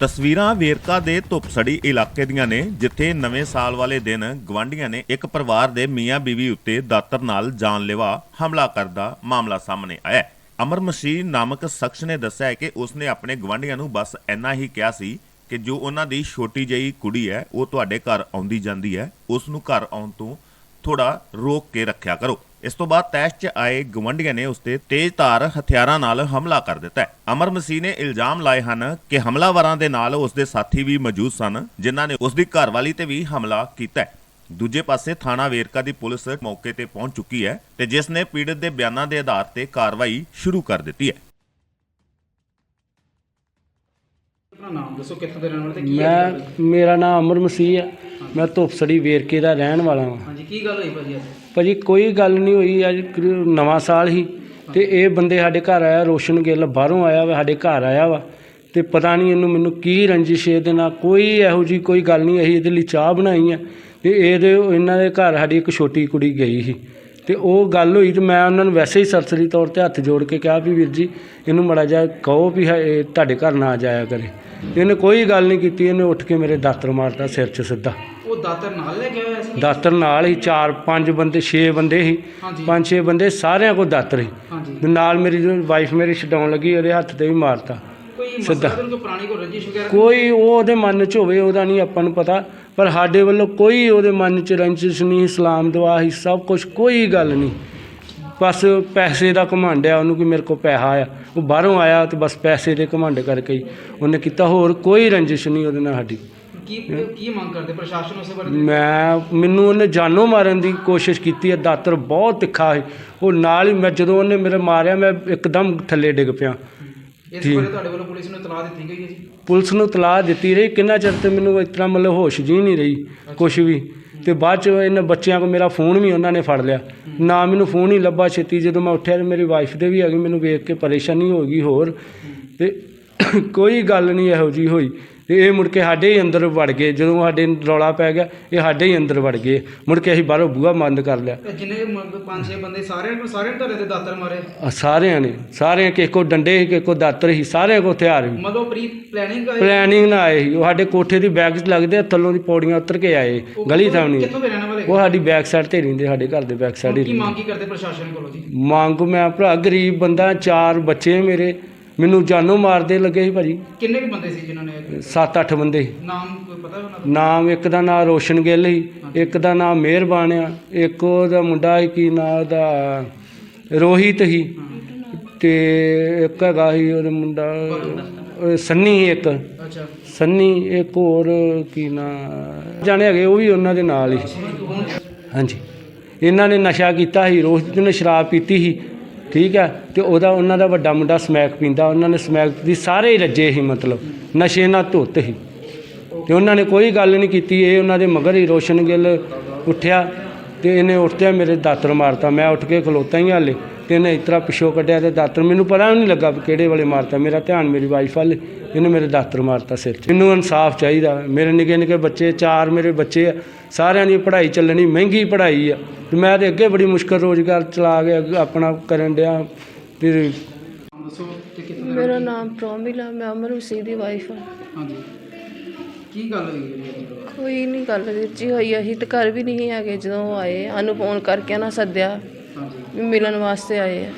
ਤਸਵੀਰਾਂ ਵੇਰਕਾ ਦੇ ਧੁੱਪਸੜੀ ਇਲਾਕੇ ਦੀਆਂ ਨੇ, ਜਿੱਥੇ ਨਵੇਂ ਸਾਲ ਵਾਲੇ ਦਿਨ ਗਵਾਂਢੀਆਂ ਨੇ ਇੱਕ ਪਰਿਵਾਰ ਦੇ ਮੀਆਂ ਬੀਵੀ ਉੱਤੇ ਦਾਤਰ ਨਾਲ ਜਾਨਲੇਵਾ ਹਮਲਾ ਕਰਦਾ ਮਾਮਲਾ ਸਾਹਮਣੇ ਆਇਆ ਅਮਰ ਮਸੀਹ ਨਾਮਕ ਸ਼ਖਸ ਨੇ ਦੱਸਿਆ ਹੈ ਕਿ ਉਸਨੇ ਆਪਣੇ ਗਵਾਂਢੀਆਂ ਨੂੰ ਬਸ ਇੰਨਾ ਹੀ ਕਿਹਾ ਸੀ ਕਿ ਜੋ ਉਹਨਾਂ ਦੀ ਛੋਟੀ ਜਿਹੀ ਕੁੜੀ ਹੈ, ਉਹ ਤੁਹਾਡੇ ਘਰ ਆਉਂਦੀ ਜਾਂਦੀ ਹੈ ਉਸ ਨੂੰ ਘਰ ਆਉਣ ਤੋਂ ਥੋੜਾ ਰੋਕ ਕੇ ਰੱਖਿਆ ਕਰੋ। ਇਸ ਤੋਂ ਬਾਅਦ ਤੈਸ਼ 'ਚ ਆਏ ਗਵੰਡੀਆਂ ਨੇ ਉਸ ਤੇ ਤੇਜ਼ਧਾਰ ਹਥਿਆਰਾਂ ਨਾਲ ਹਮਲਾ ਕਰ ਦਿੱਤਾ ਹੈ। ਅਮਰ ਮਸੀਹ ਨੇ ਇਲਜ਼ਾਮ ਲਾਏ ਹਨ ਕਿ ਹਮਲਾਵਰਾਂ ਦੇ ਨਾਲ ਉਸ ਦੇ ਸਾਥੀ ਵੀ ਮੌਜੂਦ ਸਨ ਜਿਨ੍ਹਾਂ ਨੇ ਉਸ ਦੀ ਘਰਵਾਲੀ ਤੇ ਵੀ ਹਮਲਾ ਕੀਤਾ ਹੈ। ਦੂਜੇ ਪਾਸੇ ਥਾਣਾ ਵੇਰਕਾ ਦੀ ਪੁਲਿਸ ਮੌਕੇ ਤੇ ਪਹੁੰਚ ਚੁੱਕੀ ਹੈ ਤੇ ਜਿਸ ਨੇ ਪੀੜਤ ਦੇ ਬਿਆਨਾਂ ਦੇ ਆਧਾਰ ਤੇ ਕਾਰਵਾਈ ਸ਼ੁਰੂ ਕਰ ਦਿੱਤੀ ਹੈ। ਆਪਣਾ ਨਾਮ ਦੱਸੋ ਕਿੱਥੋਂ ਦੇ ਰਹਿਣ ਵਾਲੇ ਤੇ ਕੀ ਮੈਂ ਹੈ ਮੇਰਾ ਨਾਮ ਅਮਰ ਮਸੀਹ ਆ ਮੈਂ ਧੁੱਪਸੜੀ ਵੇਰਕੇ ਦਾ ਰਹਿਣ ਵਾਲਾ ਹਾਂ। ਹਾਂਜੀ ਕੀ ਗੱਲ ਹੋਈ ਭਾਜੀ ਅੱਜ? ਭਾਅ ਜੀ ਕੋਈ ਗੱਲ ਨਹੀਂ ਹੋਈ, ਅੱਜ ਕਰੀਬ ਨਵਾਂ ਸਾਲ ਹੀ ਤੇ ਇਹ ਬੰਦੇ ਸਾਡੇ ਘਰ ਆਇਆ, ਰੋਸ਼ਨ ਗਿੱਲ ਬਾਹਰੋਂ ਆਇਆ ਵਾ, ਸਾਡੇ ਘਰ ਆਇਆ ਵਾ ਤੇ ਪਤਾ ਨਹੀਂ ਇਹਨੂੰ ਮੈਨੂੰ ਕੀ ਰੰਜਿਸ਼ ਹੈ ਇਹਦੇ ਨਾਲ, ਕੋਈ ਇਹੋ ਜੀ ਕੋਈ ਗੱਲ ਨਹੀਂ, ਅਸੀਂ ਇਹਦੇ ਲਈ ਚਾਹ ਬਣਾਈ ਆ ਤੇ ਇਹਦੇ, ਇਹਨਾਂ ਦੇ ਘਰ ਸਾਡੀ ਇੱਕ ਛੋਟੀ ਕੁੜੀ ਗਈ ਸੀ ਤੇ ਉਹ ਗੱਲ ਹੋਈ ਤੇ ਮੈਂ ਉਹਨਾਂ ਨੂੰ ਵੈਸੇ ਹੀ ਸਰਸਰੀ ਤੌਰ ਤੇ ਹੱਥ ਜੋੜ ਕੇ ਕਿਹਾ ਵੀ ਵੀਰ ਜੀ, ਇਹਨੂੰ ਮੜਾ ਜਾ ਕਹੋ ਵੀ ਹ- ਇਹ ਤੁਹਾਡੇ ਘਰ ਨਾ ਜਾਇਆ ਕਰੇ। ਇਹਨੇ ਕੋਈ ਗੱਲ ਨਹੀਂ ਕੀਤੀ, ਇਹਨੇ ਉੱਠ ਕੇ ਮੇਰੇ ਦਾਤਰ ਮਾਰਤਾ ਸਿਰ 'ਚ ਸਿੱਧਾ। ਉਹ ਦਾਤਰ ਨਾਲ ਲੈ ਕੇ ਆਇਆ ਸੀ? ਦਾਤਰ ਨਾਲ ਹੀ ਚਾਰ ਪੰਜ ਬੰਦੇ 6 ਬੰਦੇ ਸੀ। ਹਾਂਜੀ। ਪੰਜ ਛੇ ਬੰਦੇ ਸਾਰਿਆਂ ਕੋਲ ਦਾਤਰ ਸੀ। ਨਾਲ ਮੇਰੀ ਵਾਈਫ ਮੇਰੀ ਛਡਾਉਣ ਲੱਗੀ ਉਹਦੇ ਹੱਥ ਤੇ ਵੀ ਮਾਰਤਾ। ਕੋਈ ਸਿੱਧਾ। ਮਸਲਾ ਕੋਈ ਪੁਰਾਣੀ ਕੋਈ ਰੰਜਿਸ਼ ਵਗੈਰਾ? ਕੋਈ ਉਹ ਉਹਦੇ ਮਨ 'ਚ ਹੋਵੇ ਉਹਦਾ ਨਹੀਂ ਆਪਾਂ ਨੂੰ ਪਤਾ। ਪਰ ਸਾਡੇ ਵੱਲੋਂ ਕੋਈ ਉਹਦੇ ਮਨ 'ਚ ਰੰਜਿਸ਼ ਨਹੀਂ ਇਸਲਾਮ ਦੁਆ ਹੀ ਸਭ ਕੁਝ ਕੋਈ ਗੱਲ ਨਹੀਂ। ਬਸ ਪੈਸੇ ਦਾ ਘਮੰਡ ਆ ਉਹਨੂੰ ਕਿ ਮੇਰੇ ਕੋਲ ਪੈਸਾ ਆ ਉਹ ਬਾਹਰੋਂ ਆਇਆ ਤੇ ਬਸ ਪੈਸੇ ਦੇ ਘਮੰਡ ਕਰਕੇ ਹੀ ਉਹਨੇ ਕੀਤਾ। ਹੋਰ ਕੋਈ ਰੰਜਿਸ਼ ਨਹੀਂ ਉਹਦੇ ਨਾਲ ਸਾਡੀ। ਕੀ ਕੀ ਮੰਗ ਕਰਦੇ? ਪ੍ਰਸ਼ਾਸਨ ਉਸੇ ਬਾਰੇ ਮੈਂ ਮੈਨੂੰ ਉਹਨੇ ਜਾਨੋਂ ਮਾਰਨ ਦੀ ਕੋਸ਼ਿਸ਼ ਕੀਤੀ ਹੈ ਦਾਤਰ ਬਹੁਤ ਤਿੱਖਾ ਸੀ। ਉਹ ਨਾਲ ਹੀ ਮੈਂ ਜਦੋਂ ਉਹਨੇ ਮੇਰੇ ਮਾਰਿਆ ਮੈਂ ਇੱਕਦਮ ਥੱਲੇ ਡਿੱਗ ਪਿਆ। ਇਸ ਠੀਕ। ਬਾਰੇ ਤੁਹਾਡੇ ਵੱਲੋਂ ਪੁਲਿਸ ਨੂੰ ਇਤਲਾਹ ਦਿੱਤੀ ਗਈ ਹੈ ਜੀ? ਪੁਲਿਸ ਨੂੰ ਤਲਾਹ ਦਿੱਤੀ ਰਹੀ। ਕਿੰਨਾ ਚਿਰ ਤੇ ਮੈਨੂੰ ਇਸ ਤਰ੍ਹਾਂ ਮਤਲਬ ਹੋਸ਼ ਜੀ ਨਹੀਂ ਰਹੀ ਕੁਛ ਵੀ। ਤੇ ਬਾਅਦ ਚ ਇਹਨਾਂ ਬੱਚਿਆਂ ਕੋ ਮੇਰਾ ਫੋਨ ਵੀ ਉਹਨਾਂ ਨੇ ਫੜ ਲਿਆ। ਨਾ ਮੈਨੂੰ ਫੋਨ ਹੀ ਲੱਭਾ ਛੇਤੀ। ਜਦੋਂ ਮੈਂ ਉੱਠਿਆ ਤੇ ਮੇਰੀ ਵਾਈਫ ਦੇ ਵੀ ਹੈਗੀ ਮੈਨੂੰ ਵੇਖ ਕੇ ਪਰੇਸ਼ਾਨੀ ਹੋ ਗਈ ਹੋਰ। ਤੇ ਕੋਈ ਗੱਲ ਨਹੀਂ ਇਹੋ ਜੀ ਹੋਈ। ਤੇ ਇਹ ਮੁੜ ਕੇ ਸਾਡੇ ਹੀ ਅੰਦਰ ਵੜ ਗਏ। ਜਦੋਂ ਸਾਡੇ ਰੌਲਾ ਪੈ ਗਿਆ ਇਹ ਸਾਡੇ ਹੀ ਅੰਦਰ ਵੜ ਗਏ। ਮੁੜ ਕੇ ਅਸੀਂ ਬਾਹਰੋਂ ਬੂਹਾ ਬੰਦ ਕਰ ਲਿਆ। ਇਹ ਜਿੰਨੇ ਮ- ਪੰਜ ਛੇ ਬੰਦੇ ਸਾਰਿਆਂ ਨੂੰ ਸਾਰਿਆਂ ਨੇ ਤੁਹਾਡੇ ਤੇ ਦਾਤਰ ਮਾਰੇ? ਆਹ ਸਾਰਿਆਂ ਨੇ। ਸਾਰਿਆਂ ਕਿਸੇ ਕੋ ਡੰਡੇ ਸੀ ਕਿਸੇ ਕੋ ਦਾਤਰ ਸੀ ਸਾਰਿਆਂ ਕੋ ਹਥਿਆਰ ਸੀ। ਮਤਲਬ ਪ੍ਰੀ ਪਲੈਨਿੰਗ ਪਲੈਨਿੰਗ ਨਾਲ ਆਏ ਸੀ। ਉਹ ਸਾਡੇ ਕੋਠੇ ਦੀ ਬੈਗ 'ਚ ਲੱਗਦੇ ਆ, ਥੱਲੋਂ ਦੀ ਪੌੜੀਆਂ ਉਤਰ ਕੇ ਆਏ। ਗਲੀ ਥਾਵਣੀ ਕਿੱਥੋਂ ਦੇ ਰਹਿਣ ਵਾਲੇ? ਉਹ ਸਾਡੀ ਬੈਕ ਸਾਈਡ ਤੇ ਰਹਿੰਦੇ ਸਾਡੇ ਘਰ ਦੇ ਬੈਕ ਸਾਈਡ ਹੀ ਕੀ ਮੰਗ ਕੀ ਕਰਦੇ ਪ੍ਰਸ਼ਾਸਨ ਕੋਲੋਂ ਜੀ? ਮੰਗ ਮੈਂ ਭਰਾ ਗਰੀਬ ਬੰਦਾ ਚਾਰ ਬੱਚੇ ਮੇਰੇ। ਮੈਨੂੰ ਜਾਨੋਂ ਮਾਰਦੇ ਲੱਗੇ ਸੀ ਭਾਜੀ। ਕਿੰਨੇ ਕੁ ਬੰਦੇ ਸੀ ਜਿਨ੍ਹਾਂ ਨੇ ਇਹ- 7-8 ਬੰਦੇ ਨਾਮ ਕੋਈ ਪਤਾ ਉਹਨਾਂ ਦਾ? ਨਾਮ ਇੱਕ ਦਾ ਨਾਮ ਰੋਸ਼ਨ ਗਿੱਲ ਸੀ ਇੱਕ ਦਾ ਨਾਮ ਮਿਹਰਬਾਨ ਆ ਇੱਕ ਉਹਦਾ ਮੁੰਡਾ ਸੀ ਕੀ ਨਾਮ ਉਹਦਾ? ਰੋਹਿਤ ਸੀ। ਤੇ ਇੱਕ ਹੈਗਾ ਸੀ ਉਹਦਾ ਮੁੰਡਾ ਅਹ ਸੰਨੀ ਸੀ ਇੱਕ। ਅੱਛਾ। ਸੰਨੀ ਇੱਕ ਹੋਰ ਕੀ ਨਾਂ? ਜਾਣੇ ਹੈਗੇ ਉਹ ਵੀ ਉਹਨਾਂ ਦੇ ਨਾਲ ਹੀ। ਹੁਣ ਹਾਂਜੀ। ਇਹਨਾਂ ਨੇ ਨਸ਼ਾ ਕੀਤਾ ਸੀ ਰੋਹਿਤ ਨੇ ਸ਼ਰਾਬ ਪੀਤੀ ਸੀ। ਠੀਕ ਹੈ? ਤੇ ਉਹਦਾ ਉਹਨਾਂ ਦਾ ਵੱਡਾ ਮੁੰਡਾ ਸਮੈਕ ਪੀਂਦਾ, ਉਹਨਾਂ ਨੇ ਸਮੈਕ ਦੀ ਸਾਰੇ ਹੀ ਰੱਜੇ ਸੀ ਮਤਲਬ, ਨਸ਼ੇ ਨਾਲ ਧੁੱਤ ਸੀ। ਤੇ ਉਹਨਾਂ ਨੇ ਕੋਈ ਗੱਲ ਨਹੀਂ ਕੀਤੀ, ਇਹ ਉਹਨਾਂ ਦੇ ਮਗਰ ਹੀ ਰੋਸ਼ਨ ਗਿੱਲ ਉੱਠਿਆ ਤੇ ਇਹਨੇ ਉੱਠਦਿਆਂ ਮੇਰੇ ਦਾਤਰ ਮਾਰਤਾ। ਮੈਂ ਉੱਠ ਕੇ ਖਲੋਤਾ ਹੀ ਹਾਲੇ। ਤੇ ਇਹਨੇ ਇਸ ਤਰ੍ਹਾਂ ਪਿੱਛੋਂ ਕੱਢਿਆ ਤੇ ਦਾਤਰ ਮੈਨੂੰ ਪਤਾ ਵੀ ਨਹੀਂ ਲੱਗਾ ਵੀ ਕਿਹੜੇ ਵਾਲੇ ਮਾਰਤਾ। ਮੇਰਾ ਧਿਆਨ ਮੇਰੀ ਵਾਈਫ ਵੱਲ ਇਹਨੇ ਮੇਰੇ ਦਾਤਰ ਮਾਰਤਾ ਸਿਰ 'ਚ। ਮੈਨੂੰ ਇਨਸਾਫ ਚਾਹੀਦਾ। ਮੇਰੇ ਨਿੱਕੇ ਨਿੱਕੇ ਬੱਚੇ ਚਾਰ ਮੇਰੇ ਬੱਚੇ ਆ ਸਾਰਿਆਂ ਦੀ ਪੜ੍ਹਾਈ ਚੱਲਣੀ ਮਹਿੰਗੀ ਪੜ੍ਹਾਈ ਆ। ਤੇ ਮੈਂ ਤੇ ਅੱਗੇ ਬੜੀ ਮੁਸ਼ਕਲ ਰੋਜ਼ਗਾਰ ਚਲਾ ਕੇ ਅੱਗੇ ਆਪਣਾ ਕਰਨ ਡਿਆ। ਫਿਰ ਨਾਮ ਦੱਸੋ ਤੇ ਕਿੱਥੋਂ ਦੇ ਮੇਰਾ ਨਾਮ ਪ੍ਰੋਮਿਲ ਆ ਮੈਂ ਅਮਰ ਹੁਸੈਨ ਦੀ ਵਾਈਫ ਆ। ਹਾਂਜੀ। ਕੀ ਗੱਲ ਹੋਈ ਹੈ ਜੀ? ਕੋਈ ਨਹੀਂ ਗੱਲ ਵੀਰ ਜੀ ਹੋਈ ਅਸੀਂ ਤੇ ਘਰ ਵੀ ਨਹੀਂ ਹੈਗੇ ਜਦੋਂ ਉਹ ਆਏ। ਸਾਨੂੰ ਫੋਨ ਕਰਕੇ ਨਾ ਸੱਦਿਆ। ਵੀ ਮਿਲਣ ਵਾਸਤੇ ਆਏ ਆ।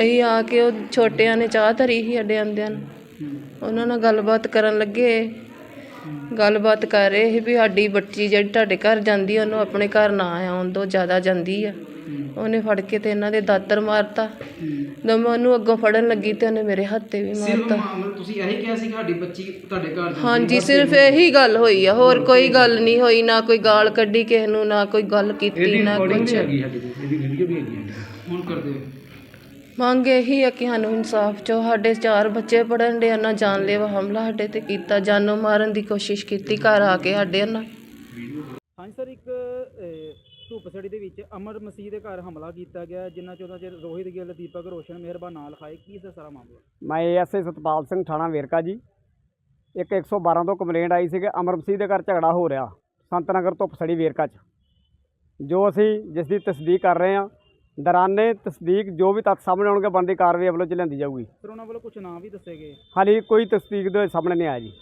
ਅਸੀਂ ਆ ਕੇ ਉਹ ਛੋਟਿਆਂ ਨੇ ਚਾਹ ਧਰੀ ਸੀ ਅੱਡੇ ਆਂਦਿਆਂ ਨੂੰ। ਉਹਨਾਂ ਨਾਲ ਗੱਲਬਾਤ ਕਰਨ ਲੱਗੇ। ਗੱਲਬਾਤ ਕਰ ਰਹੇ ਸੀ ਵੀ ਸਾਡੀ ਬੱਚੀ ਜਿਹੜੀ ਤੁਹਾਡੇ ਘਰ ਜਾਂਦੀ ਆ, ਉਹਨੂੰ ਆਪਣੇ ਘਰ ਨਾ ਆਉਣ ਤੋਂ ਜ਼ਿਆਦਾ ਜਾਂਦੀ ਆ। ਉਹਨੇ ਫੜ ਕੇ ਤੇ ਇਹਨਾਂ ਦੇ ਦਾਤਰ ਮਾਰਤਾ। ਜਦੋਂ ਮੈਂ ਉਹਨੂੰ ਅੱਗੋਂ ਫੜਨ ਲੱਗੀ ਤੇ ਉਹਨੇ ਮੇਰੇ ਹੱਥ ਤੇ ਵੀ ਸਿਰਫ ਮਾਰਤਾ। ਮਾਮਲਾ ਤੁਸੀਂ ਇਹੀ ਕਿਹਾ ਸੀ ਕਿ ਸਾਡੀ ਬੱਚੀ ਤੁਹਾਡੇ ਘਰ ਜਾਂਦੀ ਹਾਂਜੀ ਸਿਰਫ ਇਹੀ ਗੱਲ ਹੋਈ ਆ। ਹੋਰ ਕੋਈ ਗੱਲ ਨਹੀਂ ਹੋਈ ਨਾ ਕੋਈ ਗਾਲ ਕੱਢੀ ਕਿਸੇ ਨੂੰ ਨਾ ਕੋਈ ਗੱਲ ਕੀਤੀ ਨਾ ਕੁਝ ਹੈਗੀ ਸਾਡੀ ਇਹਦੀ ਵੀਡੀਓ ਵੀ ਹੈਗੀ ਹੁਣ ਕਰਦੇ ਹੋ ਮੰਗ ਇਹੀ ਆ ਕਿ ਸਾਨੂੰ ਇਨਸਾਫ ਚੋ ਸਾਡੇ ਚਾਰ ਬੱਚੇ ਪੜਨ ਦੇ ਨਾ ਜਾਨਲੇਵਾ ਹਮਲਾ ਸਾਡੇ ਤੇ ਕੀਤਾ। ਜਾਨੋਂ ਮਾਰਨ ਦੀ ਕੋਸ਼ਿਸ਼ ਕੀਤੀ। ਘਰ ਆ ਕੇ ਸਾਡੇ ਨਾਲ ਹਾਂਜੀ ਸਰ ਇੱਕ ਧੁੱਪਸੜੀ ਦੇ ਵਿੱਚ ਅਮਰ ਮਸੀਹ ਦੇ ਘਰ ਹਮਲਾ ਕੀਤਾ ਗਿਆ ਜਿਨ੍ਹਾਂ ਚੋਂ ਚ ਰੋਹਿਤ ਗਿੱਲ ਦੀਪਕ ਰੋਸ਼ਨ ਮਿਹਰਬਾਨ ਨਾਂ ਲਿਖਾਏ ਕੀ ਸੀ ਸਾਰਾ ਮਾਮਲਾ? ਮੈਂ ਐਸਏ ਸਤਪਾਲ ਸਿੰਘ ਥਾਣਾ ਵੇਰਕਾ ਜੀ। ਇੱਕ 112 ਤੋਂ ਕੰਪਲੇਂਟ ਆਈ ਸੀ ਕਿ ਅਮਰ ਮਸੀਹ ਦੇ ਘਰ ਝਗੜਾ ਹੋ ਰਿਹਾ। ਸੰਤ ਨਗਰ ਧੁੱਪਸੜੀ ਵੇਰਕਾ 'ਚ। ਜੋ ਅਸੀਂ ਜਿਸ ਦੀ ਤਸਦੀਕ ਕਰ ਰਹੇ ਹਾਂ ਦਰਾਨੇ ਤਸਦੀਕ ਜੋ ਵੀ ਤੱਥ ਸਾਹਮਣੇ ਆਉਣਗੇ ਬਣਦੀ ਕਾਰਵਾਈ ਵੱਲੋਂ ਚ ਲਿਆਂਦੀ ਜਾਊਗੀ। ਸਰ ਉਹਨਾਂ ਵੱਲੋਂ ਕੁਝ ਨਾਮ ਵੀ ਦੱਸੇ ਗਏ? ਹਾਲੇ ਕੋਈ ਤਸਦੀਕ ਦੇ ਸਾਹਮਣੇ ਨਹੀਂ ਆਇਆ ਜੀ।